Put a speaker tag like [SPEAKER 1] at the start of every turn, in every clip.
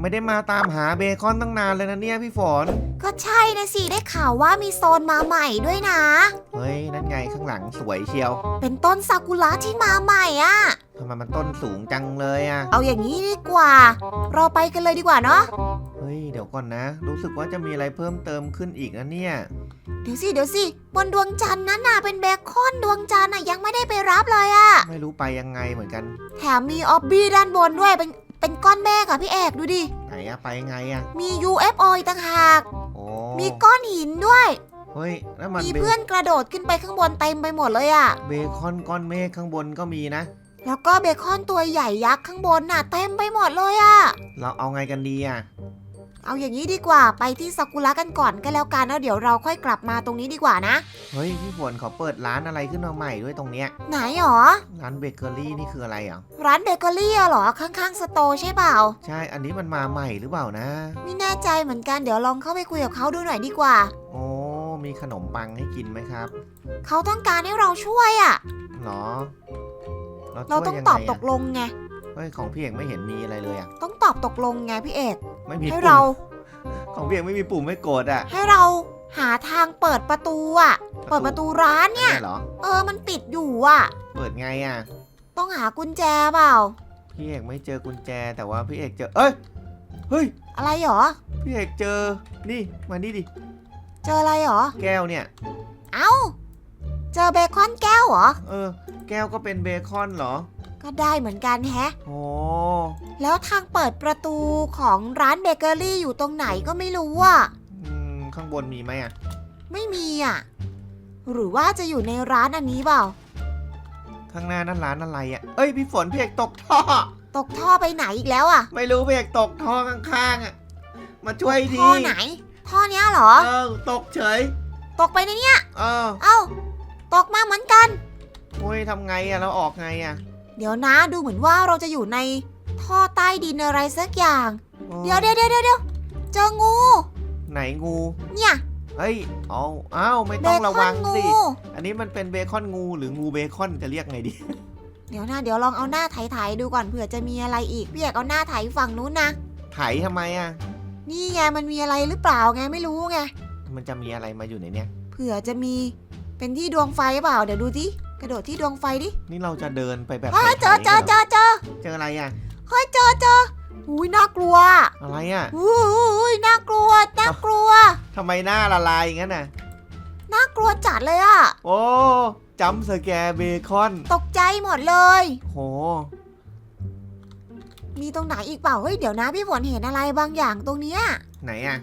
[SPEAKER 1] ไม่ได้มาตามหาเบคอนตั้งนานเลยนะเนี่ยพี่ฝน
[SPEAKER 2] ก็ใช่นะสิได้ข่าวว่ามีโซนมาใหม่ด้วยนะ
[SPEAKER 1] เฮ้ย นั่นไงข้างหลังสวยเชียว
[SPEAKER 2] เป็นต้นซากุระที่มาใหม่อะ
[SPEAKER 1] ทำไมมันต้นสูงจังเลยอะ
[SPEAKER 2] เอาอย่างนี้ดีกว่า เราไปกันเลยดีกว่าเนาะ
[SPEAKER 1] เฮ้ย เดี๋ยวก่อนนะ รู้สึกว่าจะมีอะไรเพิ่มเติมขึ้นอีกนะเนี่ย
[SPEAKER 2] เดี๋ยวสิเดี๋ยวสิบนดวงจันทร์นั้นน่ะเป็นเบคอนดวงจันทร์น่ะยังไม่ได้ไปรับเลยอะ
[SPEAKER 1] ไม่รู้ไปยังไงเหมือนกัน
[SPEAKER 2] แถมมีออบบี้ด้านบนด้วยเป็น เป็นก้อนเมฆอะพี่เอกดูดิ
[SPEAKER 1] ไหนอะไปไงอะ
[SPEAKER 2] มี UFO อีกต่างหาก
[SPEAKER 1] โอ้
[SPEAKER 2] มีก้อนหินด้วย
[SPEAKER 1] เฮ้ยแล้วมัน
[SPEAKER 2] มี
[SPEAKER 1] เบ
[SPEAKER 2] เพื่อนกระโดดขึ้นไปข้างบนเต็มไปหมดเลยอะ
[SPEAKER 1] เบคอนก้อนเมฆข้างบนก็มีนะ
[SPEAKER 2] แล้วก็เบคอนตัวใหญ่ยักษ์ข้างบนน่ะเต็มไปหมดเลยอะ
[SPEAKER 1] เราเอาไงกันดีอะ
[SPEAKER 2] เอาอย่างนี้ดีกว่าไปที่ซากุระกันก่อนก็แล้วกันแล้วเดี๋ยวเราค่อยกลับมาตรงนี้ดีกว่านะ
[SPEAKER 1] เฮ้ยพี่ฝนเขาเปิดร้านอะไรขึ้นมาใหม่ด้วยตรงเนี้ย
[SPEAKER 2] ไหนหรอ
[SPEAKER 1] ร้านเบเกอรี่นี่คืออะไรอะ
[SPEAKER 2] ร้านเบเกอรี่อะเหรอข้างๆสโตร์ใช่เปล่า
[SPEAKER 1] ใช่ อันนี้มันมาใหม่หรือเปล่านะ
[SPEAKER 2] ไม่แน่ใจเหมือนกันเดี๋ยวลองเข้าไปคุยกับเขาดูหน่อยดีกว่า
[SPEAKER 1] โอ้มีขนมปังให้กินไหมครับ
[SPEAKER 2] เขาต้องการให้เราช่วยอะ
[SPEAKER 1] หรอ
[SPEAKER 2] เรา
[SPEAKER 1] ช่วย
[SPEAKER 2] ต้อง
[SPEAKER 1] ยั
[SPEAKER 2] ตอบ
[SPEAKER 1] ไะ
[SPEAKER 2] ตกลงไง
[SPEAKER 1] เฮ้ยของพี่เอกไม่เห็นมีอะไรเลยอะ
[SPEAKER 2] ต้องตอบตกลงไงพี่เอก
[SPEAKER 1] ไม่มี
[SPEAKER 2] ให้
[SPEAKER 1] ปุ่ม
[SPEAKER 2] เรา
[SPEAKER 1] ของพี่เอกไม่มีปุ่มให้กดอะ
[SPEAKER 2] ให้เราหาทางเปิดประตูอะเปิดประตูร้าน เนี่ย
[SPEAKER 1] เหรอ
[SPEAKER 2] เออ มันปิดอยู่อะ
[SPEAKER 1] เปิดไงอะ
[SPEAKER 2] ต้องหากุญแจเปล่า
[SPEAKER 1] พี่เอกไม่เจอกุญแจแต่ว่าพี่เอกเจอ เอ้ย เฮ้ย
[SPEAKER 2] อะไรหรอ
[SPEAKER 1] พี่เอกเจอ นี่ มานี่ดิ
[SPEAKER 2] เจออะไรหรอ
[SPEAKER 1] แก้วเนี่ย
[SPEAKER 2] เอ้า เจอเบคอนแก้วเหรอ
[SPEAKER 1] เออ แก้วก็เป็นเบคอนเหรอ
[SPEAKER 2] ก็ได้เหมือนกันแฮะ
[SPEAKER 1] โอ้
[SPEAKER 2] แล้วทางเปิดประตูของร้านเบเกอรี่อยู่ตรงไหนก็ไม่รู้อะ
[SPEAKER 1] อืมข้างบนมีไหมอะ
[SPEAKER 2] ไม่มีอะ หรือว่าจะอยู่ในร้านอันนี้เปล่า
[SPEAKER 1] ข้างหน้านั่นร้านอะไรอะ เอ้ยพี่ฝนพี่เอกตกท่อ
[SPEAKER 2] ตกท่อไปไหนอีกแล้วอะ
[SPEAKER 1] ไม่รู้พี่เอกตกท่อข้างๆอะ มาช่วยที
[SPEAKER 2] ท่อไหน ท่อเนี้ยเหรอ
[SPEAKER 1] เออตกเฉย
[SPEAKER 2] ตกไปในเนี้ย
[SPEAKER 1] เออ
[SPEAKER 2] เอ้า ตกมาเหมือนกัน
[SPEAKER 1] โอ้ยทำไงอะเราออกไงอะ
[SPEAKER 2] เดี๋ยวนะดูเหมือนว่าเราจะอยู่ในท่อใต้ดินอะไรสักอย่าง
[SPEAKER 1] โอ้
[SPEAKER 2] เดี๋ยวเดี๋ยวเดี๋ยวเดี๋ยวเจองู
[SPEAKER 1] ไหนงู
[SPEAKER 2] เนี่ย
[SPEAKER 1] เฮ้ยเอาเอ้าไม่
[SPEAKER 2] เบ
[SPEAKER 1] ต้อง
[SPEAKER 2] ค
[SPEAKER 1] ระ
[SPEAKER 2] อ
[SPEAKER 1] วั
[SPEAKER 2] น
[SPEAKER 1] ง
[SPEAKER 2] งู
[SPEAKER 1] สิอันนี้มันเป็นเบคอนงูหรืองูเบคอนจะเรียกไงดี
[SPEAKER 2] เดี๋ยวนะเดี๋ยวลองเอาหน้าไถๆดูก่อนเผื่อจะมีอะไรอีกพี่อยากเอาหน้าไถฝั่งนู้นนะ
[SPEAKER 1] ไถทำไมอะ
[SPEAKER 2] นี่ไงมันมีอะไรหรือเปล่าไงไม่รู้ไง
[SPEAKER 1] มันจะมีอะไรมาอยู่ในเนี้ย
[SPEAKER 2] เผื่อจะมี เป็นที่ดวงไฟหรือเปล่า เดี๋ยวดูที่กระโดดที่ดวงไฟดิ
[SPEAKER 1] นี่เราจะเดินไปแบบ
[SPEAKER 2] เฮ้ย
[SPEAKER 1] ไถๆ
[SPEAKER 2] เจอเจอเจอเจอ
[SPEAKER 1] เจออะไรอะ
[SPEAKER 2] เฮ้ยเจอเจออุ้ยน่ากลัว
[SPEAKER 1] อะไรอะ
[SPEAKER 2] อุ้ยน่ากลัวน่ากลัว
[SPEAKER 1] ทำไมหน้าละลายอย่างนั้นน่ะ
[SPEAKER 2] น่ากลัวจัดเลยอะ
[SPEAKER 1] โอ้จัมป์สแกร์เบคอน
[SPEAKER 2] ตกใจหมดเลย
[SPEAKER 1] โห
[SPEAKER 2] มีตรงไหนอีกเปล่า เฮ้ย เดี๋ยวนะพี่ฝนเห็นอะไรบางอย่างตรงเนี้ย
[SPEAKER 1] ไหนอะ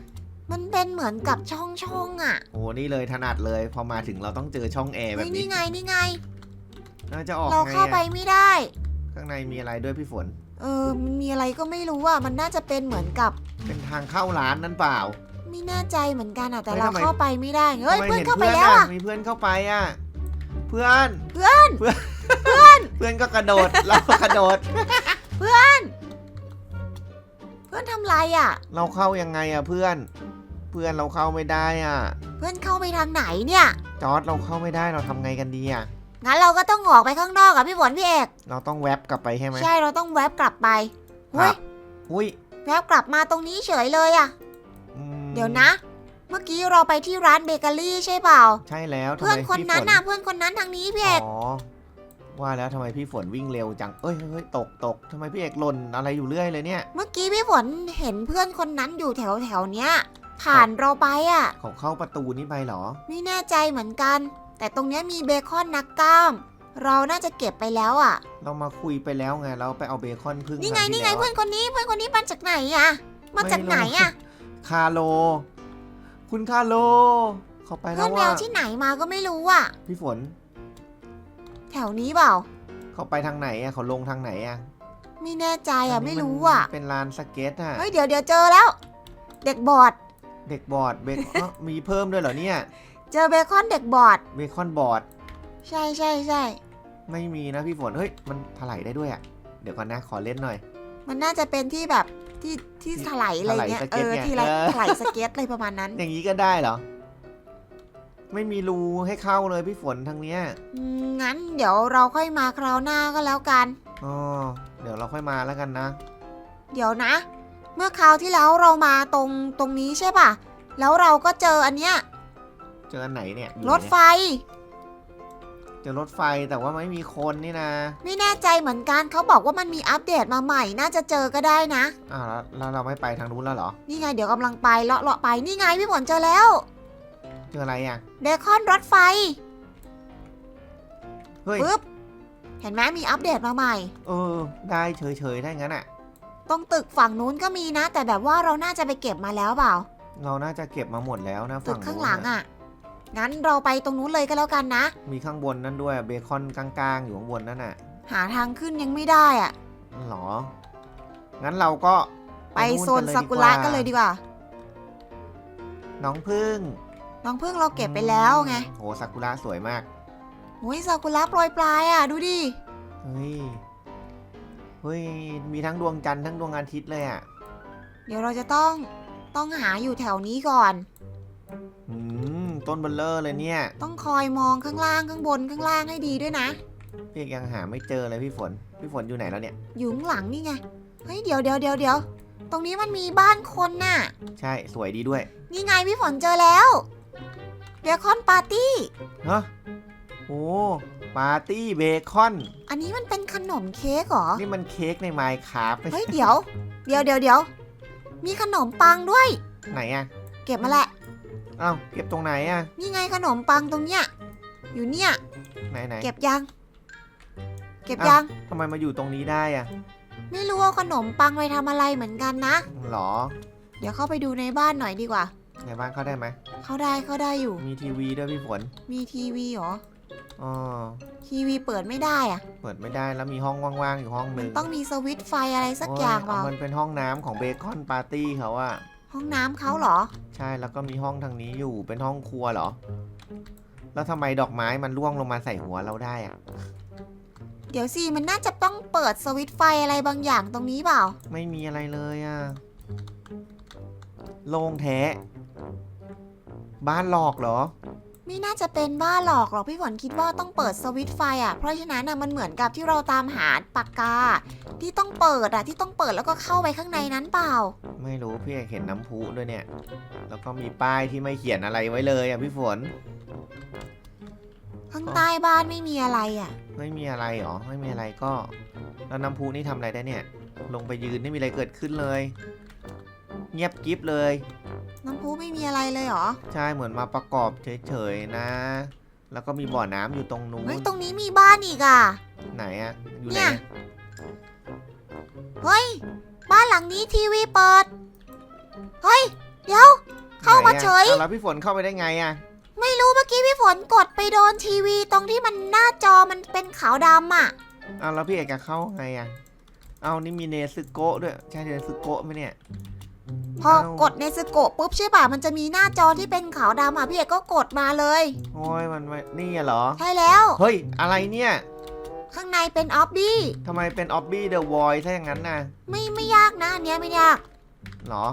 [SPEAKER 2] มันเป็นเหมือนกับช่องช่องๆอะ
[SPEAKER 1] โอ้นี่เลยถนัดเลยพอมาถึงเราต้องเจอช่องแอร์แบ
[SPEAKER 2] เฮ้ย
[SPEAKER 1] บนี้
[SPEAKER 2] นี่ไงนี่ไง
[SPEAKER 1] น่าจะออก
[SPEAKER 2] เรา
[SPEAKER 1] ไง
[SPEAKER 2] เข้าไป
[SPEAKER 1] อะ
[SPEAKER 2] ไม่ได้
[SPEAKER 1] ข้างในมีอะไรด้วยพี่ฝน
[SPEAKER 2] เออมันมีอะไรก็ไม่รู้อะมันน่าจะเป็นเหมือนกับ
[SPEAKER 1] เป็นทางเข้าร้านนั่นเปล่า
[SPEAKER 2] ไม่แน่ใจเหมือนกันอะแต่
[SPEAKER 1] เฮ้ย
[SPEAKER 2] เรา
[SPEAKER 1] ทำไม
[SPEAKER 2] เข้าไปไม่ได้เฮ้ย
[SPEAKER 1] ทำไม
[SPEAKER 2] เพื่อน
[SPEAKER 1] ห็
[SPEAKER 2] เข้าไป
[SPEAKER 1] พื่
[SPEAKER 2] แล้วอะ
[SPEAKER 1] มีเพื่อนเข้าไปอะ เพื่อน
[SPEAKER 2] เพื่อน
[SPEAKER 1] เพื่อน เพื่อนก็กระโดด เราก็กระโดด
[SPEAKER 2] เพื่อนทำไรอะ
[SPEAKER 1] เราเข้ายังไงอะเพื่อน เพื่อนเราเข้าไม่ได้อะ
[SPEAKER 2] เพื่อนเข้าไปทางไหนเนี่ย
[SPEAKER 1] จอร์ดเราเข้าไม่ได้เราทำไงกันดีอะ
[SPEAKER 2] งั้นเราก็ต้องออกไปข้างนอกอะพี่ฝนพี่เอก
[SPEAKER 1] เราต้องแวบกลับไปใช่ไหม
[SPEAKER 2] ใช่เราต้องแวบกลับไป
[SPEAKER 1] ครั
[SPEAKER 2] เฮ้ย
[SPEAKER 1] บอุ้ย
[SPEAKER 2] แวบกลับมาตรงนี้เฉยเลยอะ
[SPEAKER 1] อืม
[SPEAKER 2] เดี๋ยวนะ เมื่อกี้เราไปที่ร้านเบเกอรี่ใช่เปล่า
[SPEAKER 1] ใช่แล้วทำ
[SPEAKER 2] เพื่อน
[SPEAKER 1] ไม
[SPEAKER 2] คน
[SPEAKER 1] พี่
[SPEAKER 2] นั้น
[SPEAKER 1] ฝ
[SPEAKER 2] น่ะเพื่อนคนนั้นทางนี้พี่เอก
[SPEAKER 1] อ๋อว่าแล้วทำไมพี่ฝนวิ่งเร็วจังเอ้ยเฮ้ยเฮ้ยตกตกทำไมพี่เอกหล่นอะไรอยู่เรื่อยเลยเนี่ย
[SPEAKER 2] เมื่อกี้พี่ฝนเห็นเพื่อนคนนั้นอยู่แถวแถวๆเนี้ย ผ่านเราไปอะ
[SPEAKER 1] เขาเข้าประตูนี้ไปเหรอ
[SPEAKER 2] ไม่แน่ใจเหมือนกัน แต่ตรงเนี้ยมีเบคอนนักกล้าม เราน่าจะเก็บไปแล้วอะ
[SPEAKER 1] เรามาคุยไปแล้วไง เราไปเอาเบคอนพึ่ง
[SPEAKER 2] นี่ไง
[SPEAKER 1] ครั้
[SPEAKER 2] นี่
[SPEAKER 1] ที่
[SPEAKER 2] ไง
[SPEAKER 1] แล้ว
[SPEAKER 2] เพื่อนคนนี้เพื่อนคนนี้มาจากไหนอะมาจากไหนอะ
[SPEAKER 1] คาโล คุณคาโล เขาไปแล้
[SPEAKER 2] เพื่อ
[SPEAKER 1] วน
[SPEAKER 2] แม
[SPEAKER 1] ว่า
[SPEAKER 2] วที่ไหนมาก็ไม่รู้อะ
[SPEAKER 1] พี่ฝน
[SPEAKER 2] แถวนี้เปล่า
[SPEAKER 1] เขาไปทางไหนอะ เขาลงทางไหนอะ
[SPEAKER 2] ไม่แน่ใจอะ
[SPEAKER 1] นนี้
[SPEAKER 2] ไม่
[SPEAKER 1] น
[SPEAKER 2] รู้อะ
[SPEAKER 1] เป็นลานสเก็ตอะ
[SPEAKER 2] เฮ้ยเดี๋ยวเดี๋ยวเจอแล้ว เด็กบอด
[SPEAKER 1] เด็กบอร์ดเบคเอ้อมีเพิ่มด้วยเหรอเนี่ย
[SPEAKER 2] เจอเบคอนเด็กบอด
[SPEAKER 1] เบคอนบอร์ด
[SPEAKER 2] ใช่ใช่ใช่
[SPEAKER 1] ไม่มีนะพี่ฝน เฮ้ย มันถลายได้ด้วยอะ เดี๋ยวก่อนนะ ขอเล่นหน่อย
[SPEAKER 2] มันน่าจะเป็นที่แบบที่ที่ถลายอะไรเงี้ย
[SPEAKER 1] ถลายสเก็
[SPEAKER 2] เอ
[SPEAKER 1] ต
[SPEAKER 2] อ
[SPEAKER 1] ไง
[SPEAKER 2] ที่ไร
[SPEAKER 1] เออ
[SPEAKER 2] ถลายสเก็ตอะไรประมาณนั้น
[SPEAKER 1] อย่างนี้ก็ได้เหรอ ไม่มีรูให้เข้าเลยพี่ฝนทางเนี้ย
[SPEAKER 2] อืมงั้นเดี๋ยวเราค่อยมาคราวหน้าก็แล้วกัน
[SPEAKER 1] อ๋อ เดี๋ยวเราค่อยมาแล้วกันนะ
[SPEAKER 2] เดี๋ยวนะ เมื่อคราวที่แล้วเรามาตรงตรงนี้ใช่ป่ะ แล้วเราก็เจออันเนี้ย
[SPEAKER 1] เจออันไหนเนี่ยอยู่
[SPEAKER 2] ร
[SPEAKER 1] หน
[SPEAKER 2] ถ
[SPEAKER 1] เนี่ย
[SPEAKER 2] ไฟ
[SPEAKER 1] เจอรถไฟแต่ว่าไม่มีคนนี่นะ
[SPEAKER 2] ไม่แน่ใจเหมือนกันเขาบอกว่ามันมีอัปเดตมาใหม่ น่าจะเจอก็ได้นะ
[SPEAKER 1] อ้าวแล้วแล้วเราไม่ไปทางนู้นแล้วเหรอ
[SPEAKER 2] นี่ไงเดี๋ยวกำลังไปเลาะเลาะไปนี่ไงพี่ฝนเจอแล้ว
[SPEAKER 1] เจออะไรอะ
[SPEAKER 2] เบคอนรถไฟ
[SPEAKER 1] เฮ้ย
[SPEAKER 2] ปึ๊บเห็นไหมมีอัปเดตมาใหม่
[SPEAKER 1] เออ ได้เฉยๆได้งั้นอะ
[SPEAKER 2] ตรงตึกฝั่งนู้นก็มีนะ แต่แบบว่าเราน่าจะไปเก็บมาแล้วเปล่า
[SPEAKER 1] เราน่าจะเก็บมาหมดแล้วนะ
[SPEAKER 2] ตึ
[SPEAKER 1] ฝั่
[SPEAKER 2] ก
[SPEAKER 1] ง
[SPEAKER 2] ข้าง
[SPEAKER 1] นู้น
[SPEAKER 2] หลัง
[SPEAKER 1] น่ะ
[SPEAKER 2] อะ งั้นเราไปตรงนู้นเลยก็แล้วกันนะ
[SPEAKER 1] มีข้างบนนั่นด้วยเบคอนกลางๆ อยู่ข้างบนนั่นน่ะ
[SPEAKER 2] หาทางขึ้นยังไม่ได้อะ
[SPEAKER 1] หรอ งั้นเราก็
[SPEAKER 2] ไป
[SPEAKER 1] นู่
[SPEAKER 2] โซน
[SPEAKER 1] กั
[SPEAKER 2] ซากุระกันเลยดีกว่า
[SPEAKER 1] น้องพึ่ง
[SPEAKER 2] น้องพึ่งเราเก็บไปแล้วไง
[SPEAKER 1] โอ้ซากุระสวยมาก
[SPEAKER 2] โอ้ยซากุระโปรยปลายอะ ดูดิ
[SPEAKER 1] เฮ้ย เฮ้ย มีทั้งดวงจันทร์ทั้งดวงอาทิตย์เลยอะ
[SPEAKER 2] เดี๋ยวเราจะต้องต้องหาอยู่แถวนี้ก่อน
[SPEAKER 1] อืม ต้นเบลเลอร์เลยเนี่ย
[SPEAKER 2] ต้องคอยมองข้างล่างข้างบนข้างล่างให้ดีด้วยนะ
[SPEAKER 1] พี่เอกยังหาไม่เจอเลยพี่ฝน พี่ฝนอยู่ไหนแล้วเนี่ย
[SPEAKER 2] อยู่ข้างหลังนี่ไง เฮ้ยเดี๋ยวเดี๋ยวเดี๋ยวเดี๋ยวตรงนี้มันมีบ้านคนน่ะ
[SPEAKER 1] ใช่ สวยดีด้วย
[SPEAKER 2] นี่ไงพี่ฝนเจอแล้วเบคอนปาร์ตี้
[SPEAKER 1] ฮะ โอ้ปาร์ตี้เบคอน
[SPEAKER 2] อันนี้มันเป็นขนมเค้กเหรอ
[SPEAKER 1] นี่มันเค้กในไมค์ครับ
[SPEAKER 2] เฮ้ยเดี๋ยว เดี๋ยวเดี๋ยวเดี๋ยว มีขนมปังด้วย
[SPEAKER 1] ไหนอะ
[SPEAKER 2] เก็บมาแหละ
[SPEAKER 1] เอ้าเก็บตรงไหนอะ
[SPEAKER 2] นี่ไงขนมปังตรงเนี้ย อยู่เนี่ย
[SPEAKER 1] ไหนไหน
[SPEAKER 2] เก็บยัง เก็บยัง
[SPEAKER 1] ทำไมมาอยู่ตรงนี้ได้อะ
[SPEAKER 2] ไม่รู้ว่าขนมปังไปทำอะไรเหมือนกันนะ
[SPEAKER 1] หรอ
[SPEAKER 2] เดี๋ยวเข้าไปดูในบ้านหน่อยดีกว่า
[SPEAKER 1] ในบ้านเข้าได้ไหม
[SPEAKER 2] เข้าได้เข้าได้อยู่
[SPEAKER 1] มีทีวีด้วยพี่ฝน
[SPEAKER 2] มีทีวีเหรอ
[SPEAKER 1] อ๋อ
[SPEAKER 2] ทีวีเปิดไม่ได้อะ
[SPEAKER 1] เปิดไม่ได้แล้วมีห้องว่างๆอยู่ห้องหนึ่ง
[SPEAKER 2] ต้องมีสวิตช์ไฟอะไรสัก
[SPEAKER 1] โอ
[SPEAKER 2] ย่างเปล่า
[SPEAKER 1] มันเป็นห้องน้ำของเบคอนปาร์ตี้เขาอะ
[SPEAKER 2] ห้องน้ำเขาเหรอ
[SPEAKER 1] ใช่แล้วก็มีห้องทางนี้อยู่เป็นห้องครัวเหรอ แล้วทำไมดอกไม้มันร่วงลงมาใส่หัวเราได้อะ
[SPEAKER 2] เดี๋ยวสิ มันน่าจะต้องเปิดสวิตช์ไฟอะไรบางอย่างตรงนี้เปล่า
[SPEAKER 1] ไม่มีอะไรเลยอะโล่งแท้บ้านหลอกเหรอ
[SPEAKER 2] ไม่น่าจะเป็นบ้าหลอกหรอกพี่ฝนคิดว่าต้องเปิดสวิตช์ไฟอะเพราะฉะนั้นน่ะมันเหมือนกับที่เราตามหาปากกา ที่ต้องเปิดอะที่ต้องเปิดแล้วก็เข้าไปข้างในนั้นเปล่า
[SPEAKER 1] ไม่รู้พี่เอกเห็นน้ำพุด้วยเนี่ย แล้วก็มีป้ายที่ไม่เขียนอะไรไว้เลยอะพี่ฝน
[SPEAKER 2] ข้างใต้บ้านไม่มีอะไรอะ
[SPEAKER 1] ไม่มีอะไรหรอไม่มีอะไรก็ แล้วน้ำพุนี่ทำอะไรได้เนี่ย ลงไปยืนไม่มีอะไรเกิดขึ้นเลย เงียบกริฟเลย
[SPEAKER 2] น้ำพุไม่มีอะไรเลยเหรอ
[SPEAKER 1] ใช่เหมือนมาประกอบเฉยๆนะ แล้วก็มีบ่อน้ำอยู่ตรงนู้น
[SPEAKER 2] เฮ้ย ตรงนี้มีบ้านอีกอะ
[SPEAKER 1] ไหนอะอยู่
[SPEAKER 2] เนี่
[SPEAKER 1] ไหน
[SPEAKER 2] ยเฮ้ย บ้านหลังนี้ทีวีเปิด เฮ้ย เดี๋ยว เข้ามาเฉย
[SPEAKER 1] ไหนอะอ้าวแล้วพี่ฝนเข้าไปได้ไงอะ
[SPEAKER 2] ไม่รู้เมื่อกี้พี่ฝนกดไปโดนทีวีตรงที่มันหน้าจอมันเป็นขาวดำอะ
[SPEAKER 1] อ้าวแล้วพี่เอกจะเข้าไงอะเอานี่มีเนซึโกะด้วยใช่เนซึโกะไหมเนี่ย
[SPEAKER 2] พอ
[SPEAKER 1] เอ้าก
[SPEAKER 2] ดในสโกะปุ๊บใช่ป่ะมันจะมีหน้าจอที่เป็นขาวดำอะพี่เอกก็กดมาเลย
[SPEAKER 1] โอ้ยมันไม่นี่อะเหรอ
[SPEAKER 2] ใช่แล้ว
[SPEAKER 1] เฮ้ย อะไรเนี่ย
[SPEAKER 2] ข้างในเป็นออฟบี้
[SPEAKER 1] ทำไมเป็นออบบี้เดอะวอยถ้าอย่างนั้นน่ะ
[SPEAKER 2] ไม่ไม่ยากนะอันเนี้ยไม่ยาก
[SPEAKER 1] เหรอ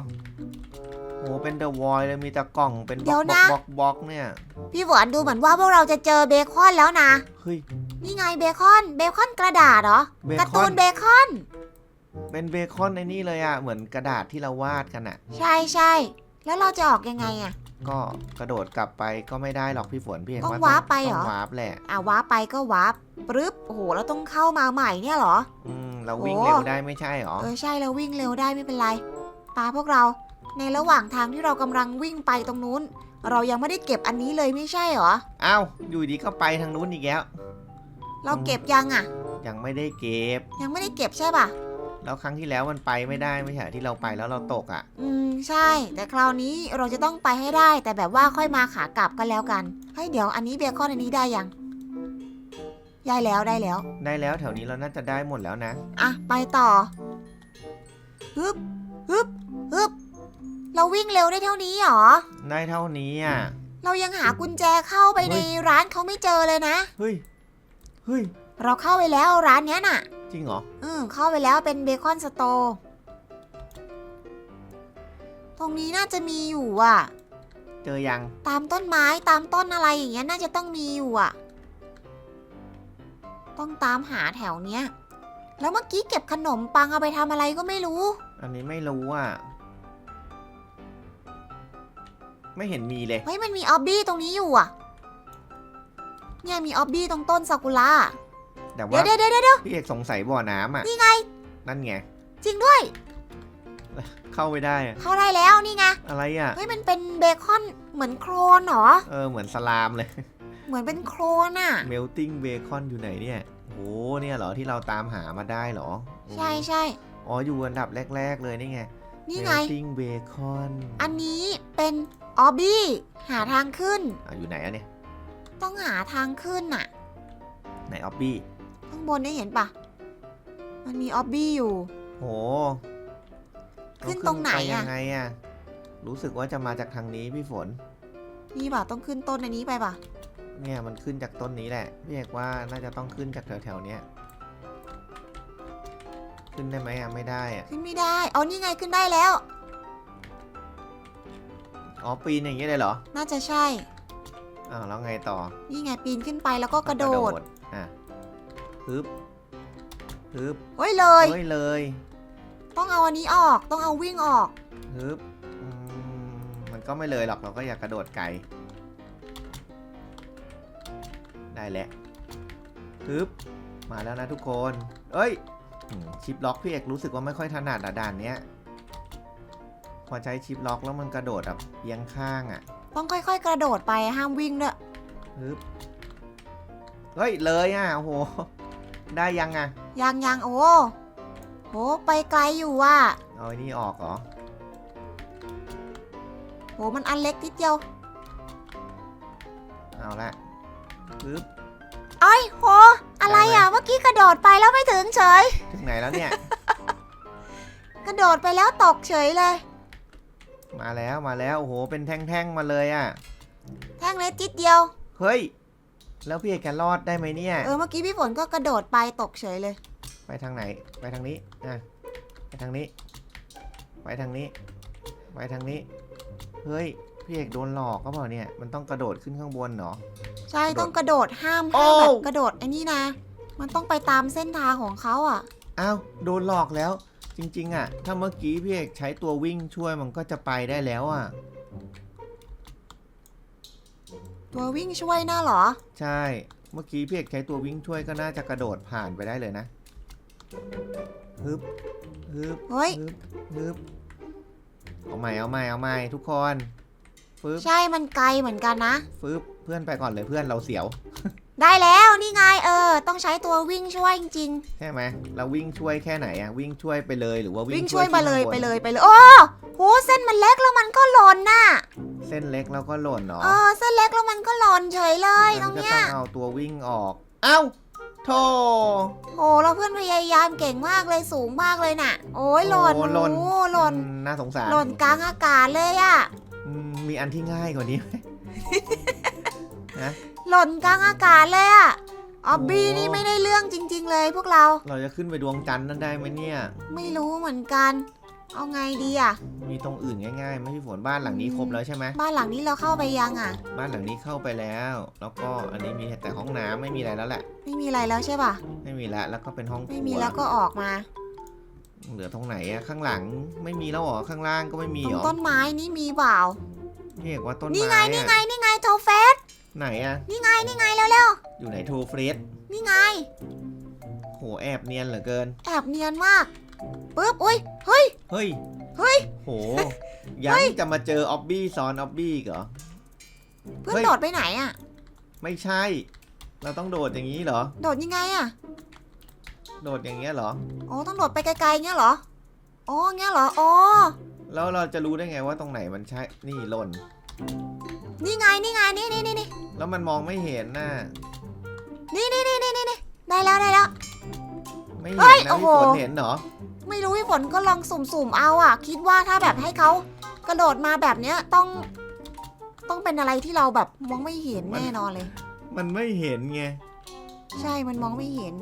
[SPEAKER 1] โหเป็นเดอะวอยเลยมีแต่กล่องเป็นบ
[SPEAKER 2] เดี๋
[SPEAKER 1] ล็
[SPEAKER 2] ย
[SPEAKER 1] อ
[SPEAKER 2] ว
[SPEAKER 1] ก
[SPEAKER 2] นะ
[SPEAKER 1] บล็อกบล็อกเนี่ย
[SPEAKER 2] พี่ฝนดูเหมือนว่าพวกเราจะเจอเบคอนแล้วนะ
[SPEAKER 1] เฮ้ย
[SPEAKER 2] นี่ไงเบคอน เบคอนกระดาษเหรอ
[SPEAKER 1] เบ
[SPEAKER 2] การ์
[SPEAKER 1] ค
[SPEAKER 2] ตู
[SPEAKER 1] อน
[SPEAKER 2] นเบคอน
[SPEAKER 1] เป็นเบคอนในนี่เลยอะเหมือนกระดาษที่เราวาดกันอะ
[SPEAKER 2] ใช่ใช่แล้วเราจะออกยังไงอะ
[SPEAKER 1] ก็กระโดดกลับไปก็ไม่ได้หรอกพี่ฝนพี่เอก
[SPEAKER 2] ต้อง
[SPEAKER 1] ว่า
[SPEAKER 2] วาร์ปไปเหรอ
[SPEAKER 1] ต้องวาร์ปแหละ
[SPEAKER 2] อะวาร์ปไปก็วาร์ปปึ๊บโอ้โหเราต้องเข้ามาใหม่เนี่ยเหรอ
[SPEAKER 1] อืมเราวิ่ง
[SPEAKER 2] โอ้
[SPEAKER 1] เร็วได้ไม่ใช่หรอ
[SPEAKER 2] เออใช่แล้ววิ่งเร็วได้ไม่เป็นไรปาพวกเราในระหว่างทางที่เรากำลังวิ่งไปตรงนู้น เรายังไม่ได้เก็บอันนี้เลยไม่ใช่เหรอ
[SPEAKER 1] อ้าวอยู่ดีก็ไปทางนู้นอีกแล้ว
[SPEAKER 2] เราเก็บยังอะ
[SPEAKER 1] ยังไม่ได้เก็บ
[SPEAKER 2] ยังไม่ได้เก็บใช่ป่ะ
[SPEAKER 1] แล้วครั้งที่แล้วมันไปไม่ได้ไม่ใช่เหรอที่เราไปแล้วเราตกอะ
[SPEAKER 2] อืมใช่ แต่คราวนี้เราจะต้องไปให้ได้ แต่แบบว่าค่อยมาขากลับกันแล้วกันเฮ้ยเดี๋ยวอันนี้เบคอนอันนี้ได้ยังได้แล้วได้แล้ว
[SPEAKER 1] ได้แล้วแถวนี้เราน่าจะได้หมดแล้วนะ
[SPEAKER 2] อะไปต่อฮึบฮึบฮึบเราวิ่งเร็วได้เท่านี้เหรอ
[SPEAKER 1] ได้เท่านี้อะ
[SPEAKER 2] เรายังหากุญแจเข้าไปในร้านเขาไม่เจอเลยนะ
[SPEAKER 1] เฮ้ย เฮ้ย
[SPEAKER 2] เราเข้าไปแล้วร้านเนี้ยน่ะ
[SPEAKER 1] จริงเหรอ
[SPEAKER 2] อืมเข้าไปแล้วเป็นเบคอนสโตร์ตรงนี้น่าจะมีอยู่อะ
[SPEAKER 1] เจอยัง
[SPEAKER 2] ตามต้นไม้ตามต้นอะไรอย่างเงี้ยน่าจะต้องมีอยู่อะ ต้องตามหาแถวเนี้ย แล้วเมื่อกี้เก็บขนมปังเอาไปทำอะไรก็ไม่รู้
[SPEAKER 1] อันนี้ไม่รู้อะ ไม่เห็นมีเลย
[SPEAKER 2] เฮ้ยมันมีออบบี้ตรงนี้อยู่อะ เนี่ยมีออบบี้ตรงต้นซากุระ
[SPEAKER 1] แต่
[SPEAKER 2] เดี๋ย
[SPEAKER 1] ว่า
[SPEAKER 2] วเดี๋ยวเดี๋ยวเดี๋ยว
[SPEAKER 1] พี่เอกสงสัยบ่อน้ำอะ
[SPEAKER 2] นี่ไง
[SPEAKER 1] นั่นไง
[SPEAKER 2] จริงด้วย
[SPEAKER 1] เข้าไม่ได้อะ
[SPEAKER 2] เข้าได้แล้วนี่ไง
[SPEAKER 1] อะไรอะ
[SPEAKER 2] เฮ้ยมันเป็นเบคอนเหมือนโครนเหรอ
[SPEAKER 1] เออ เหมือนสลามเลย
[SPEAKER 2] เหมือนเป็นโครนอะ
[SPEAKER 1] melting bacon อยู่ไหนเนี่ยโอ้เนี่ยเหรอที่เราตามหามาได้เหรอ
[SPEAKER 2] ใช่ใช่
[SPEAKER 1] อ๋อ อยู่อันดับแรก ๆ เลยนี่ไง
[SPEAKER 2] นี่ไง
[SPEAKER 1] melting bacon
[SPEAKER 2] อันนี้เป็นออบบี้หาทางขึ้น
[SPEAKER 1] อะอยู่ไหนอะเนี่ย
[SPEAKER 2] ต้องหาทางขึ้นน่ะ
[SPEAKER 1] ไหนออบบี้
[SPEAKER 2] ข้างบนได้เห็นปะมันมีออบบี้อยู่
[SPEAKER 1] โห
[SPEAKER 2] ขึ้นตรงไหน
[SPEAKER 1] ป
[SPEAKER 2] อะ
[SPEAKER 1] ยังไงอะรู้สึกว่าจะมาจากทางนี้พี่ฝน
[SPEAKER 2] นี่ป่ะต้องขึ้นต้นอันนี้ไปป่ะ
[SPEAKER 1] เนี่ยมันขึ้นจากต้นนี้แหละพี่เอกว่าน่าจะต้องขึ้นจากแถวๆเนี้ยขึ้นได้ไหมอะไม่ได้อะ
[SPEAKER 2] ขึ้นไม่ได้เอานี่ไงขึ้นได้แล้ว
[SPEAKER 1] อ๋อปีนอย่างนี้เลยเหรอ
[SPEAKER 2] น่าจะใช่
[SPEAKER 1] อ้าวแล้วไงต่อ
[SPEAKER 2] นี่ไงปีนขึ้นไปแล้วก็กระโดด
[SPEAKER 1] อะ ฮึบฮึบ
[SPEAKER 2] เฮ้ยเลย
[SPEAKER 1] เฮ้ยเลย
[SPEAKER 2] ต้องเอาอันนี้ออก ต้องเอาวิ่งออก
[SPEAKER 1] ฮึบอืมมันก็ไม่เลยหรอกเราก็อยากกระโดดไกลได้แหละฮึบมาแล้วนะทุกคน เอ้ยอืมชิปล็อกพี่เอกรู้สึกว่าไม่ค่อยถนัดอะด่านเนี้ยพอใช้ชิปล็อกแล้วมันกระโดดแบบเอียงข้างอะ
[SPEAKER 2] ต้องค่อยๆ กระโดดไปห้ามวิ่งด้วย
[SPEAKER 1] ฮึบเฮ้ย เลยอะโอ้โห ได้ยังอะ
[SPEAKER 2] ยังยังโอ้โหไปไกลอยู่ว่ะ
[SPEAKER 1] เอาไอ้นี่ออกเหรอ
[SPEAKER 2] โหมันอันเล็กนิดเดียว
[SPEAKER 1] เอาละฮึบ
[SPEAKER 2] เอ้ยโห อะไรอะเมื่อกี้กระโดดไปแล้วไม่ถึงเฉย
[SPEAKER 1] ถึงไหนแล้วเนี่ย
[SPEAKER 2] กระโดดไปแล้วตกเฉยเลย
[SPEAKER 1] มาแล้วมาแล้ว โอ้โห เป็นแท่งๆมาเลยอะ
[SPEAKER 2] แท่งเล็กนิดเดียว
[SPEAKER 1] เฮ้ย แล้วพี่เอกจะรอดได้ไหมเนี่ย
[SPEAKER 2] เออเมื่อกี้พี่ฝนก็กระโดดไปตกเฉยเลย
[SPEAKER 1] ไปทางไหน ไปทางนี้อะไปทางนี้ ไปทางนี้ ไปทางนี้ เฮ้ย พี่เอกโดนหลอกก็เปล่าเนี่ย มันต้องกระโดดขึ้นข้างบนเหรอ
[SPEAKER 2] ใช่
[SPEAKER 1] กระโดด
[SPEAKER 2] ต้องกระโดดห้าม
[SPEAKER 1] โอ้
[SPEAKER 2] ห้ามแบบกระโดดไอ้นี่นะ มันต้องไปตามเส้นทางของเขาอะ
[SPEAKER 1] อ้าว โดนหลอกแล้ว จริง ๆ อะ ถ้าเมื่อกี้พี่เอกใช้ตัววิ่งช่วยมันก็จะไปได้แล้วอะ
[SPEAKER 2] ตัววิ่งช่วยน่าเหรอ
[SPEAKER 1] ใช่ เมื่อกี้พี่เอกใช้ตัววิ่งช่วยก็น่าจะกระโดดผ่านไปได้เลยนะฮึบฮึบ
[SPEAKER 2] เฮ้ย
[SPEAKER 1] ฮึบฮึบเอาใหม่เอาใหม่เอาใหม่ทุกคนฟึบ
[SPEAKER 2] ใช่มันไกลเหมือนกันนะ
[SPEAKER 1] ฟึบเพื่อนไปก่อนเลยเพื่อนเราเสียว
[SPEAKER 2] ได้แล้วนี่ไงเออ ต้องใช้ตัววิ่งช่วยจริง
[SPEAKER 1] ใช่ไหมเราวิ่งช่วยแค่ไหนอะวิ่งช่วยไปเลยหรือว่า
[SPEAKER 2] ๆ
[SPEAKER 1] วิ่
[SPEAKER 2] วิ่
[SPEAKER 1] ง
[SPEAKER 2] งช่วยมาเลย
[SPEAKER 1] ขึ้น
[SPEAKER 2] ไป
[SPEAKER 1] ข้งบน
[SPEAKER 2] เลยไปเลยโอ้โหเส้นมันเล็กแล้วมันก็หล่นน่ะ
[SPEAKER 1] เส้นเล็กแล้วก็หล่นเนาะ
[SPEAKER 2] เออเส้นเล็กแล้วมันก็หล่นเฉยเลยต
[SPEAKER 1] มั
[SPEAKER 2] รง
[SPEAKER 1] ก็
[SPEAKER 2] เนี้
[SPEAKER 1] ต้
[SPEAKER 2] ย
[SPEAKER 1] องเอาตัววิ่งออก เอ้าโธ่
[SPEAKER 2] โอ้เราเพื่อนพยายามเก่งมากเลยสูงมากเลยน่ะ โอ้ยหล่น
[SPEAKER 1] โอ้หล่น
[SPEAKER 2] โอ้หล่น
[SPEAKER 1] อืมน่าสงสาร
[SPEAKER 2] หล่นกลางอากาศเลยอะ
[SPEAKER 1] อืมมีอันที่ง่ายกว่านี้ไหม
[SPEAKER 2] หล่นกลางอากาศเลยอะออบบี้
[SPEAKER 1] โอ้
[SPEAKER 2] นี่ไม่ได้เรื่องจริง ๆ เลยพวกเรา
[SPEAKER 1] เราจะขึ้นไปดวงจันทร์นั่นได้ไหมเนี่ย
[SPEAKER 2] ไม่รู้เหมือนกัน เอาไงดีอะ
[SPEAKER 1] มีตรงอื่นง่ายๆไหมพี่ฝนบ้านหลังนี้ครบแล้วใช่ไหม
[SPEAKER 2] บ้านหลังนี้เราเข้าไปยังอะ
[SPEAKER 1] บ้านหลังนี้เข้าไปแล้ว แล้วก็อันนี้มีแต่ห้องน้ำไม่มีอะไรแล้วแหละ
[SPEAKER 2] ไม่มีอะไรแล้วใช่ป่ะ
[SPEAKER 1] ไม่มีแล้วแล้วก็เป็นห้องครั
[SPEAKER 2] ไม่มีแล้วก็ออกมา
[SPEAKER 1] เหลือตรงไหนอะข้างหลังไม่มีแล้วเหรอข้างล่างก็ไม่มี
[SPEAKER 2] ตร
[SPEAKER 1] เห
[SPEAKER 2] ง
[SPEAKER 1] รอ
[SPEAKER 2] ต้นไม้นี่มีเปล่า
[SPEAKER 1] พี่เอกว่าต้นไม้
[SPEAKER 2] นี่ไง
[SPEAKER 1] อะ
[SPEAKER 2] นี่ไงนี่ไงโทเฟส
[SPEAKER 1] ไหนอะ
[SPEAKER 2] นี่ไงนี่ไงเร็ว
[SPEAKER 1] อยู่ไหนโทรเฟรส
[SPEAKER 2] ๆนี่ไง
[SPEAKER 1] โหแอบเนียนเหลือเกิน
[SPEAKER 2] แอบเนียนมากปึ๊บอุ้ยเฮ้ย
[SPEAKER 1] เฮ้ย
[SPEAKER 2] เฮ้ย
[SPEAKER 1] โห ยังจะมาเจอออบบี้ซ้อนออบบี้อีกเหรอ
[SPEAKER 2] เพื่อน
[SPEAKER 1] เฮ้ย
[SPEAKER 2] โดดไปไหนอะ
[SPEAKER 1] ไม่ใช่ เราต้องโดดอย่างนี้เหรอ
[SPEAKER 2] โดดยังไงอะ
[SPEAKER 1] โดดอย่างเงี้ยเหรอ
[SPEAKER 2] อ๋อต้องโดดไปไกลๆเงี้ยเหรออ๋อเงี้ยเหรออ๋อ
[SPEAKER 1] แล้วเราจะรู้ได้ไงว่าตรงไหนมันใช่ นี่หล่น
[SPEAKER 2] นี่ไงนี่ไงนี่นี่นี่นี่
[SPEAKER 1] แล้วมันมองไม่เห็นน่ะ
[SPEAKER 2] นี่นี่นี่นี่นี่ได้แล้วได้แล้ว
[SPEAKER 1] ไม่
[SPEAKER 2] เฮ้
[SPEAKER 1] เห็น
[SPEAKER 2] ย
[SPEAKER 1] นะ
[SPEAKER 2] โอ้โห
[SPEAKER 1] พี่ฝนเห็นเหรอ
[SPEAKER 2] ไม่รู้พี่ฝนก็ลองสุ่มๆเอาอะ คิดว่าถ้าแบบให้เขากระโดดมาแบบเนี้ยต้อง ต้องเป็นอะไรที่เราแบบมองไม่เห็น
[SPEAKER 1] มัน
[SPEAKER 2] แน่นอนเลย
[SPEAKER 1] มันไม่เห็นไง
[SPEAKER 2] ใช่มันมองไม่เห็น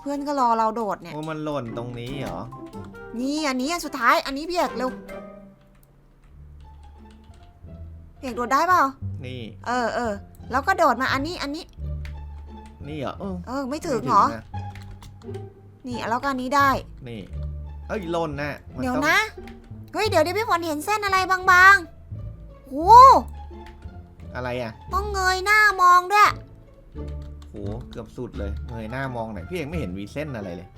[SPEAKER 2] เพื่อนก็รอเราโดดเนี่ย
[SPEAKER 1] ว่ามันหล่นตรงนี้เหรอ
[SPEAKER 2] นี่อันนี้อันสุดท้ายอันนี้พี่เอกเร็ว เอกโดดได้เปล่า
[SPEAKER 1] นี่
[SPEAKER 2] เออเออ แล้วก็โดดมาอันนี้อันนี้
[SPEAKER 1] นี่เหรอเออ
[SPEAKER 2] เออ ไม่ถึงเหรอ
[SPEAKER 1] นะ
[SPEAKER 2] นี่แล้วก็อันนี้ได้
[SPEAKER 1] นี่อ้ยหล่นนะมั
[SPEAKER 2] เดี๋ยว
[SPEAKER 1] ต้อง
[SPEAKER 2] นะ เฮ้ย เดี๋ยวเดี๋ยวพี่ฝนเห็นเส้นอะไรบางๆโอ้
[SPEAKER 1] อะไรอะ
[SPEAKER 2] ต้องเงยหน้ามองด้วย
[SPEAKER 1] โหเกือบสุดเลยเงยหน้ามองหน่อยพี่เอกไม่เห็นมีเส้นอะไรเลย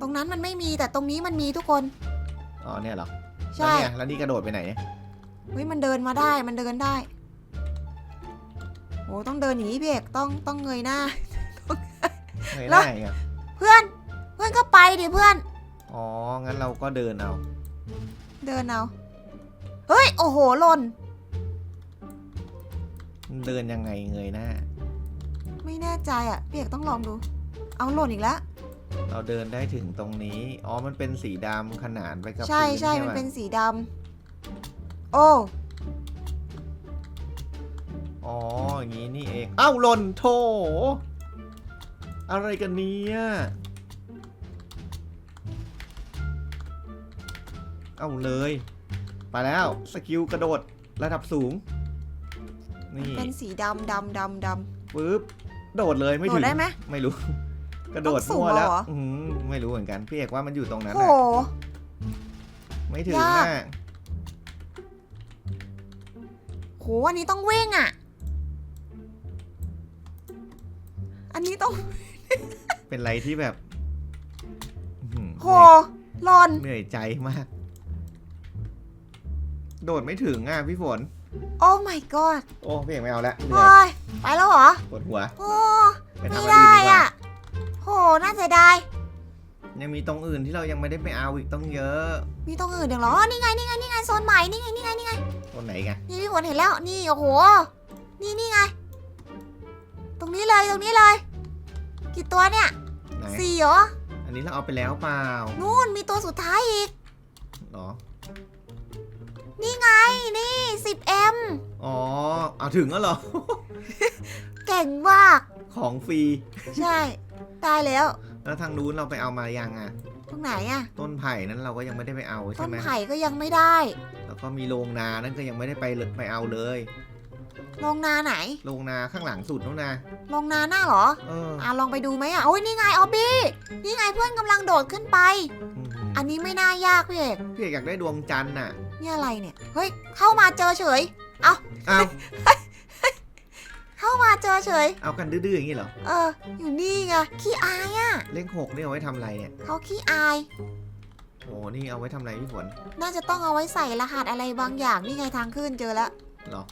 [SPEAKER 2] ตรงนั้นมันไม่มีแต่ตรงนี้มันมีทุกคน
[SPEAKER 1] อ๋อเนี่ยเหรอ
[SPEAKER 2] ใช่
[SPEAKER 1] แล้วเนี่ยแล้วนี่กระโดดไปไหนเนี่ย
[SPEAKER 2] เฮ้ยมันเดินมาได้มันเดินได้โอ้ต้องเดินหนีพี่เอกต้องต้องเงยหน้า
[SPEAKER 1] เงยห
[SPEAKER 2] แล้ว
[SPEAKER 1] น้าอีกอะ
[SPEAKER 2] เพื่อน เพื่อนก็ไปดิเพื่อน
[SPEAKER 1] อ๋อ งั้นเราก็เดินเอา
[SPEAKER 2] เดินเอาเฮ้ยโอ้โหหล่น
[SPEAKER 1] เดินยังไงเงยหน้า
[SPEAKER 2] ไม่แน่ใจอะพี่เอกต้องลองดู เอาหล่นอีกแล้ว
[SPEAKER 1] เราเดินได้ถึงตรงนี้ อ๋อ มันเป็นสีดำขนานไปกับ
[SPEAKER 2] ใช่
[SPEAKER 1] พื้น
[SPEAKER 2] ใช่
[SPEAKER 1] ไห
[SPEAKER 2] มันเป็นสีดำ โอ้
[SPEAKER 1] อ๋ออย่างนี้นี่เองเอ้าหล่นโถอะไรกันเนี่ยเอ้าเลย ไปแล้วสกิลกระโดดระดับสูง นี่
[SPEAKER 2] เป็นสีดำดำดำด
[SPEAKER 1] ปึ๊บ โดดเลยำไม่
[SPEAKER 2] โด
[SPEAKER 1] ถึ
[SPEAKER 2] ด
[SPEAKER 1] ง
[SPEAKER 2] ได้ไหม
[SPEAKER 1] ไม่รู้ กระโดด
[SPEAKER 2] ต้องสูง
[SPEAKER 1] มั่วแล้ว
[SPEAKER 2] เหรอ
[SPEAKER 1] อื้อหือไม่รู้เหมือนกันพี่เอกว่ามันอยู่ตรงนั้น
[SPEAKER 2] โอ้
[SPEAKER 1] น่ะ
[SPEAKER 2] โห
[SPEAKER 1] ไม่ถึง
[SPEAKER 2] ยาก
[SPEAKER 1] อะ
[SPEAKER 2] อันนี้ต้องวิ่งอะ อันนี้ต้อง
[SPEAKER 1] เป็นอะไรที่แบบอื้อหือ
[SPEAKER 2] โหหล่น
[SPEAKER 1] เหนื่อยใจมาก โดดไม่ถึงอะพี่ฝน
[SPEAKER 2] โอ้ my god
[SPEAKER 1] โอ้พี่เอกไม่เอาละเหนื่
[SPEAKER 2] โอ้
[SPEAKER 1] อย
[SPEAKER 2] ยไปแล้วเหรอ
[SPEAKER 1] ปวดหัว
[SPEAKER 2] โอ้
[SPEAKER 1] ไป
[SPEAKER 2] ไม่
[SPEAKER 1] ทำอะไร
[SPEAKER 2] ได้
[SPEAKER 1] อื่นดีกว่า
[SPEAKER 2] อะ โห น่าเสียดาย
[SPEAKER 1] ยังมีตรงอื่นที่เรายังไม่ได้ไปเอาอีกต้องเยอะ
[SPEAKER 2] มีตรงอื่นเดี๋ยวเหรอ นี่ไง นี่ไง นี่ไง โซนใหม่ นี่ไง นี่ไง นี่ไง
[SPEAKER 1] ตรงไหนกัน
[SPEAKER 2] นี่พี่ฝนเห็นแล้วนี่โอ้โห นี่นี่ไง ตรงนี้เลยตรงนี้เลย กี่ตัวเนี่ย
[SPEAKER 1] ไหน
[SPEAKER 2] สี่เหรอ
[SPEAKER 1] อันนี้เราเอาไปแล้วเปล่า
[SPEAKER 2] นู่นมีตัวสุดท้ายอีก
[SPEAKER 1] หรอ
[SPEAKER 2] นี่ไงนี่ 10M
[SPEAKER 1] อ๋อเอาถึงแล้วเหรอ
[SPEAKER 2] เก่งมาก
[SPEAKER 1] ของฟรี
[SPEAKER 2] ใช่ได้แล้ว
[SPEAKER 1] แล้วทางนู้นเราไปเอามายังอะ
[SPEAKER 2] ตรงไหนอะ
[SPEAKER 1] ต้นไผ่นั้นเราก็ยังไม่ได้ไปเอา
[SPEAKER 2] ต้
[SPEAKER 1] ใช่
[SPEAKER 2] น
[SPEAKER 1] ไหม
[SPEAKER 2] ไผ่ก็ยังไม่ได้
[SPEAKER 1] แล้วก็มีโรงนานั่นก็ยังไม่ได้ไปเลยไปเอาเลย
[SPEAKER 2] ลงนาไหน
[SPEAKER 1] โรงนาข้างหลังสุดนู้นนะ
[SPEAKER 2] ลงนาหน้าเหรอ
[SPEAKER 1] เออ
[SPEAKER 2] อะลองไปดูไหมอะโอ้ยนี่ไงออบบี้นี่ไงเพื่อนกำลังโดดขึ้นไป
[SPEAKER 1] อื้อหือ
[SPEAKER 2] อันนี้ไม่น่ายากพี่เอก
[SPEAKER 1] พี่เอกอยากได้ดวงจันทร์น่ะ
[SPEAKER 2] นี่อะไรเนี่ยเฮ้ยเข้ามาเจอเฉย
[SPEAKER 1] เอา
[SPEAKER 2] เข้ามาเจอเฉย
[SPEAKER 1] เอากันดื้อๆอย่างนี้เหรอ
[SPEAKER 2] เออ อยู่นี่ไงขี้อายอะ
[SPEAKER 1] เลขหกนี่เอาไว้ทำอะไรเนี่ย
[SPEAKER 2] เขาขี้อาย
[SPEAKER 1] โอ้นี่เอาไว้ทำอะไรพี่ฝน
[SPEAKER 2] น่าจะต้องเอาไว้ใส่รหัสอะไรบางอย่างนี่ไงทางขึ้นเจอแล้ว
[SPEAKER 1] เหรอ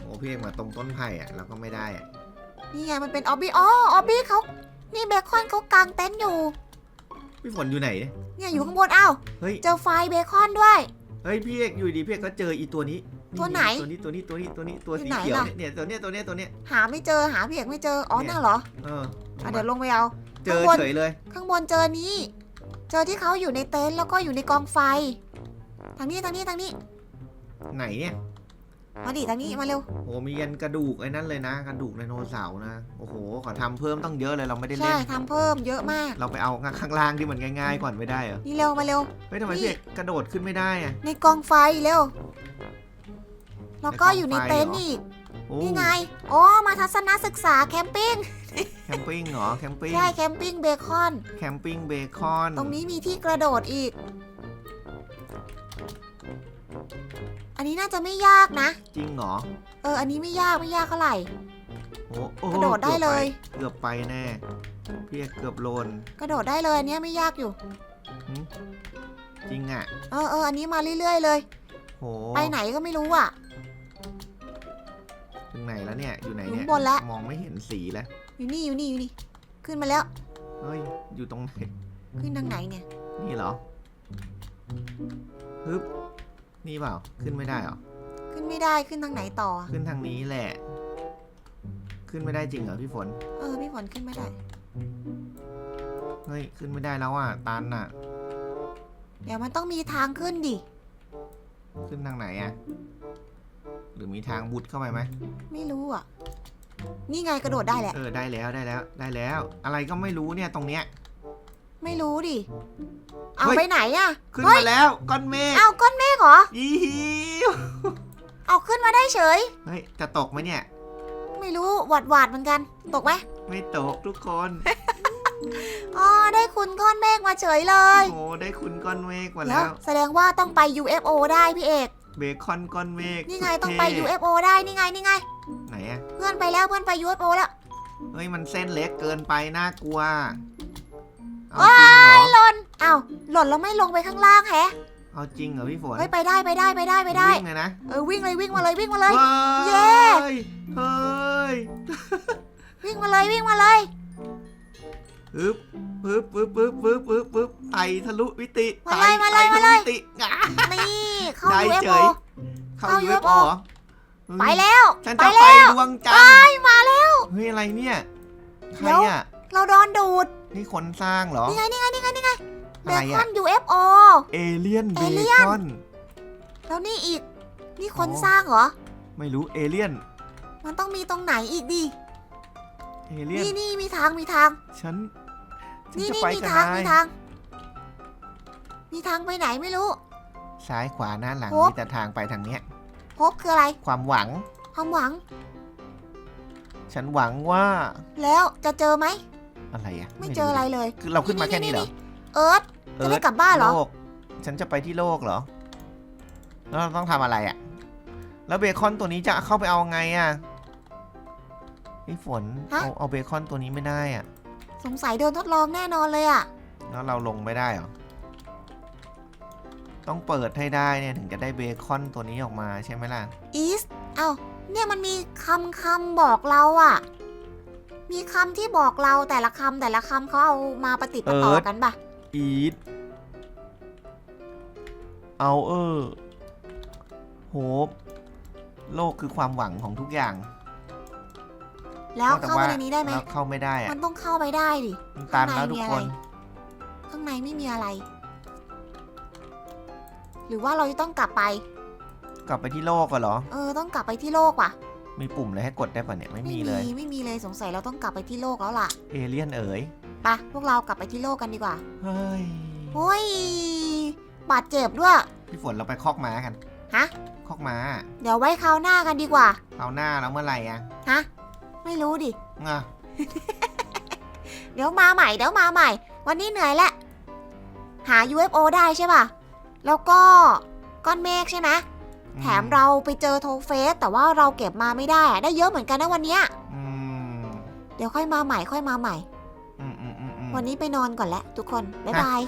[SPEAKER 1] โอ้พี่เอกมาตรงต้นไผ่อะเราก็ไม่ได้อะ
[SPEAKER 2] นี่ไงมันเป็นออบบี้อ๋อออบบี้เขานี่เบคอนเขากางเต็นท์อยู่
[SPEAKER 1] พี่ฝนอยู่ไหนเนี่ย
[SPEAKER 2] เนี่ยอยู่ข้างบนอ้าว
[SPEAKER 1] เฮ้ย
[SPEAKER 2] เจอไฟเบคอนด้วย
[SPEAKER 1] เฮ้ยพี่เอกอยู่ดีพี่เอกก็เจออีตัวนี้
[SPEAKER 2] ตัวไหน
[SPEAKER 1] ตัวนี้ตัวนี้ตัวนี้ตัวนี้ตัว
[SPEAKER 2] อยู่
[SPEAKER 1] สี
[SPEAKER 2] ไหน
[SPEAKER 1] เขียว
[SPEAKER 2] ล่ะ
[SPEAKER 1] เนี่ยเนี่ยตัวเนี้ยตัวเนี้ยตัวเนี้ย
[SPEAKER 2] หาไม่เจอหาพี่เอกไม่เจออ๋อ
[SPEAKER 1] เนี่ย
[SPEAKER 2] น่าเหรอ
[SPEAKER 1] เออ
[SPEAKER 2] อะเดี๋ยวลงไปเอา
[SPEAKER 1] เจอ
[SPEAKER 2] ข้างบน
[SPEAKER 1] เฉยเลย
[SPEAKER 2] ข้างบนเจอนี้ เจอที่เขาอยู่ในเต็นท์แล้วก็อยู่ในกองไฟ ทางนี้ทางนี้ทางนี้
[SPEAKER 1] ไหนเนี่ย
[SPEAKER 2] มาดิทางนี้มาเร็ว
[SPEAKER 1] โอ้มียันกระดูกไอ้นั่นเลยนะ กระดูกไดโนเสาร์นะ โอ้โห ขอทำเพิ่มต้องเยอะเลยเราไม่ได้
[SPEAKER 2] ใช่
[SPEAKER 1] เล่น
[SPEAKER 2] ทำเพิ่มเยอะมาก
[SPEAKER 1] เราไปเอาข้างล่างที่มันง่ายๆ ก่อนไม่ได้เหรอ
[SPEAKER 2] นี่เร็วมาเร็ว
[SPEAKER 1] เฮ้ยทำไม
[SPEAKER 2] นี่
[SPEAKER 1] พี่เอกกระโดดขึ้นไม่ได้อะ
[SPEAKER 2] ในกองไฟเร็ว แล้วก็อยู่ในเต็นท์อีก
[SPEAKER 1] โอ้
[SPEAKER 2] นี่ไง อ๋อ มาทัศนศึกษาแคมปิ้ง
[SPEAKER 1] แคมปิ้งเหรอ แคมปิ้ง
[SPEAKER 2] ใช่แคมปิ้งเบคอน
[SPEAKER 1] แคมปิ้งเบคอน
[SPEAKER 2] ตรงนี้มีที่กระโดดอีก อันนี้น่าจะไม่ยากนะ
[SPEAKER 1] จริงเหรอ
[SPEAKER 2] เออ อันนี้ไม่ยากไม่ยากเท่าไหร่
[SPEAKER 1] โอ้โอ้
[SPEAKER 2] กระโดดได้เลย
[SPEAKER 1] เกือบไปแน่พี่เอกเกือบโลน
[SPEAKER 2] กระโดดได้เลยอันเนี้ยไม่ยากอยู่
[SPEAKER 1] หึจริงอะ
[SPEAKER 2] เออเอออันนี้มาเรื่อยๆเลย
[SPEAKER 1] โห
[SPEAKER 2] ไปไหนก็ไม่รู้อะ
[SPEAKER 1] ถึงไหนแล้วเนี่ย อยู่ไหน
[SPEAKER 2] อยู่
[SPEAKER 1] เนี่ย
[SPEAKER 2] ข้างบนแล้ว
[SPEAKER 1] มองไม่เห็นสีแล้ว
[SPEAKER 2] อยู่นี่อยู่นี่อยู่นี่ ขึ้นมาแล้ว
[SPEAKER 1] เฮ้ย อยู่ตรงไหน
[SPEAKER 2] ขึ้นทางไหนเนี่ย
[SPEAKER 1] นี่เหรอฮึบ นี่เปล่า ขึ้นไม่ได้เหรอ
[SPEAKER 2] ขึ้นไม่ได้ขึ้นทางไหนต่ออะ
[SPEAKER 1] ขึ้นทางนี้แหละ ขึ้นไม่ได้จริงเหรอพี่ฝน
[SPEAKER 2] เออพี่ฝนขึ้นไม่ได้
[SPEAKER 1] เฮ้ย ขึ้นไม่ได้แล้วอะ ตันอะ
[SPEAKER 2] เดี๋ยวมันต้องมีทางขึ้นดิ
[SPEAKER 1] ขึ้นทางไหนอะ หรือมีทางบุดเข้าไปไหม
[SPEAKER 2] ไม่รู้อะ นี่ไงกระโดดได้แหละ
[SPEAKER 1] เออได้แล้วได้แล้วได้แล้ว อะไรก็ไม่รู้เนี่ยตรงเนี้ย
[SPEAKER 2] ไม่รู้ดิ เอา
[SPEAKER 1] เฮ้ย
[SPEAKER 2] ไปไหนอะ
[SPEAKER 1] ขึ้น
[SPEAKER 2] เฮ้ย
[SPEAKER 1] มาแล้วก้อนเมฆ
[SPEAKER 2] เอาก้อนเมฆเหรอ
[SPEAKER 1] ยี่หิว
[SPEAKER 2] เอาขึ้นมาได้เฉย
[SPEAKER 1] เฮ้ยจะตกไหมเนี่ย
[SPEAKER 2] ไม่รู้หวาดหวาดๆเหมือนกัน ตกไหม
[SPEAKER 1] ไม่ตกทุกคน
[SPEAKER 2] อ๋อได้คุณก้อนเมฆมาเฉยเลย
[SPEAKER 1] โอ้ได้คุณก้อนเมฆมา
[SPEAKER 2] เดี๋ย
[SPEAKER 1] แล้วว
[SPEAKER 2] แสดงว่าต้องไป UFO ได้พี่เอก
[SPEAKER 1] เบคอนก้อนเมฆ
[SPEAKER 2] นี่ไง
[SPEAKER 1] สุด
[SPEAKER 2] ต้องไป
[SPEAKER 1] เท่
[SPEAKER 2] UFO ได้นี่ไงนี่ไง
[SPEAKER 1] ไหนอะ
[SPEAKER 2] เพื่อนไปแล้วเพื่อนไป UFO แล้ว
[SPEAKER 1] เฮ้ยมันเส้นเล็กเกินไปน่ากลัวเอา
[SPEAKER 2] ว้า
[SPEAKER 1] จริงเหรอ
[SPEAKER 2] หล่นอ้าวหล่นแล้วไม่ลงไปข้างล่างแฮะ
[SPEAKER 1] เอาจริงเหรอพี่ฝน
[SPEAKER 2] เฮ้ยไปได้ไปได้ไปได้ไปได้
[SPEAKER 1] วิ่งเลยนะ
[SPEAKER 2] เออวิ่งเลยวิ่งมาเลยวิ่งมาเลย เย้
[SPEAKER 1] เฮ้ยเฮ้ย
[SPEAKER 2] วิ่งมาเลยวิ่งมาเลย
[SPEAKER 1] ปึ๊บปึ๊บปึ๊บปึ๊บปึ๊บปึ๊บปึ๊บไต่ทะลุมิติ
[SPEAKER 2] มาเลย
[SPEAKER 1] ไต่
[SPEAKER 2] มาเลย
[SPEAKER 1] ไต่
[SPEAKER 2] มาเลย
[SPEAKER 1] ทะมิติอะ
[SPEAKER 2] นี่เข้า
[SPEAKER 1] ได้เฉ
[SPEAKER 2] UFO
[SPEAKER 1] ยเข้า
[SPEAKER 2] เข้า
[SPEAKER 1] UFO
[SPEAKER 2] UFO
[SPEAKER 1] เหรอ
[SPEAKER 2] ไปแล้ว
[SPEAKER 1] ฉัน
[SPEAKER 2] ไป
[SPEAKER 1] จะไป
[SPEAKER 2] แล้ว
[SPEAKER 1] ดวงจัน
[SPEAKER 2] ไป
[SPEAKER 1] ทร์
[SPEAKER 2] มาแล้ว
[SPEAKER 1] เฮ้ยอะไรเนี่ยใคร
[SPEAKER 2] เดี๋ยว
[SPEAKER 1] อะ
[SPEAKER 2] เราโดนดูด
[SPEAKER 1] นี่คนสร้างเหรอ
[SPEAKER 2] นี่ไงนี่ไงนี่ไงนี่ไงเบ
[SPEAKER 1] อะไร
[SPEAKER 2] คอ
[SPEAKER 1] อะ
[SPEAKER 2] น UFO
[SPEAKER 1] เอเลี่ยนเบ
[SPEAKER 2] เอเลี่ยน
[SPEAKER 1] คอน
[SPEAKER 2] แล้วนี่อีก นี่คน
[SPEAKER 1] อ๋อ
[SPEAKER 2] สร้างเหรอ
[SPEAKER 1] ไม่รู้เอเลี่ยน
[SPEAKER 2] มันต้องมีตรงไหนอีกดิ
[SPEAKER 1] เอเลี่ยน
[SPEAKER 2] นี่นี่มีทางมีทาง
[SPEAKER 1] ฉัน ฉัน
[SPEAKER 2] นี่
[SPEAKER 1] จะ
[SPEAKER 2] นี่
[SPEAKER 1] ไป
[SPEAKER 2] มี
[SPEAKER 1] กับ
[SPEAKER 2] ทาง
[SPEAKER 1] นา
[SPEAKER 2] มี
[SPEAKER 1] ย
[SPEAKER 2] ทาง มีทางไปไหนไม่รู้
[SPEAKER 1] ซ้ายขวาหน้าหลัง
[SPEAKER 2] โอ๊ะ
[SPEAKER 1] มีแต่ทางไปทางเนี้ย
[SPEAKER 2] พบคืออะไร
[SPEAKER 1] ความหวัง
[SPEAKER 2] ความหวัง
[SPEAKER 1] ฉันหวังว่า
[SPEAKER 2] แล้วจะเจอไหม
[SPEAKER 1] อะไรอะ
[SPEAKER 2] ไม่เจออะไรเลย
[SPEAKER 1] คือเราขึ้นมาแค่นี้เหรอ
[SPEAKER 2] เอิร์ธจะได้กลับบ้านเหรอ
[SPEAKER 1] โลก ฉันจะไปที่โลกเหรอ แล้วเราต้องทำอะไรอะแล้วเบคอนตัวนี้จะเข้าไปเอาไงอะพี่ฝน
[SPEAKER 2] ฮะ
[SPEAKER 1] เอาเอาเบคอนตัวนี้ไม่ได้อะ
[SPEAKER 2] สงสัยโดนทดลองแน่นอนเลยอะ
[SPEAKER 1] แล้วเราลงไม่ได้เหรอ ต้องเปิดให้ได้เนี่ยถึงจะได้เบคอนตัวนี้ออกมาใช่ไหมล่ะ
[SPEAKER 2] อีสเอ้าเนี่ยมันมีคำคำบอกเราอะมีคำที่บอกเราแต่ละคำแต่ละคำเขาเอามาประติดประต่อ
[SPEAKER 1] เอิร์ธ
[SPEAKER 2] กันปะ
[SPEAKER 1] อีทเอาเออโฮปโลกคือความหวังของทุกอย่าง
[SPEAKER 2] แล้ว
[SPEAKER 1] แต่
[SPEAKER 2] เข้าไป
[SPEAKER 1] ว่า
[SPEAKER 2] ในนี้ได้ไหม
[SPEAKER 1] แล้วเข้าไม่ได้อะ
[SPEAKER 2] มันต้องเข้าไปได้ดิ
[SPEAKER 1] มันตันแล้ว
[SPEAKER 2] ข้างใน
[SPEAKER 1] ทุ
[SPEAKER 2] มี
[SPEAKER 1] ก
[SPEAKER 2] อะ
[SPEAKER 1] ค
[SPEAKER 2] ไร
[SPEAKER 1] น
[SPEAKER 2] ข้างในไม่มีอะไร หรือว่าเราจะต้องกลับไป
[SPEAKER 1] กลับไปที่โลกกันเหรอ
[SPEAKER 2] เออ ต้องกลับไปที่โลกว่ะ
[SPEAKER 1] มีปุ่มอะไรให้กดได้ป่ะเนี่ยไม่มีเลย
[SPEAKER 2] ไม่มีเลยสงสัยเราต้องกลับไปที่โลกแล้วล่ะ
[SPEAKER 1] เอเลี่ยนเอ๋ย
[SPEAKER 2] ไปะพวกเรากลับไปที่โลกกันดีกว่า
[SPEAKER 1] เฮ้ย
[SPEAKER 2] โอ้ยบาดเจ็บด้วย
[SPEAKER 1] พี่ฝนเราไปคอกม้ากัน
[SPEAKER 2] ฮะ
[SPEAKER 1] คอกม้า
[SPEAKER 2] เดี๋ยวไว้คราวหน้ากันดีกว่า
[SPEAKER 1] เอาหน้าแล้วเมื่อไหร่อะ
[SPEAKER 2] ฮะ ไม่รู้ดิ
[SPEAKER 1] อะ
[SPEAKER 2] เดี๋ยวมาใหม่เดี๋ยวมาใหม่ วันนี้เหนื่อยแล้วหา UFO ได้ใช่ป่ะ แล้วก็ก้อนเมฆใช่ไหมแถมเราไปเจอโทเฟส แต่ว่าเราเก็บมาไม่ได้อะได้เยอะเหมือนกันนะวันเนี้ย
[SPEAKER 1] อืม
[SPEAKER 2] เดี๋ยวค่อยมาใหม่ค่อยมาใหม่
[SPEAKER 1] อืมอืมอืมอืม
[SPEAKER 2] วันนี้ไปนอนก่อนแล้วทุกคน บ๊ายบาย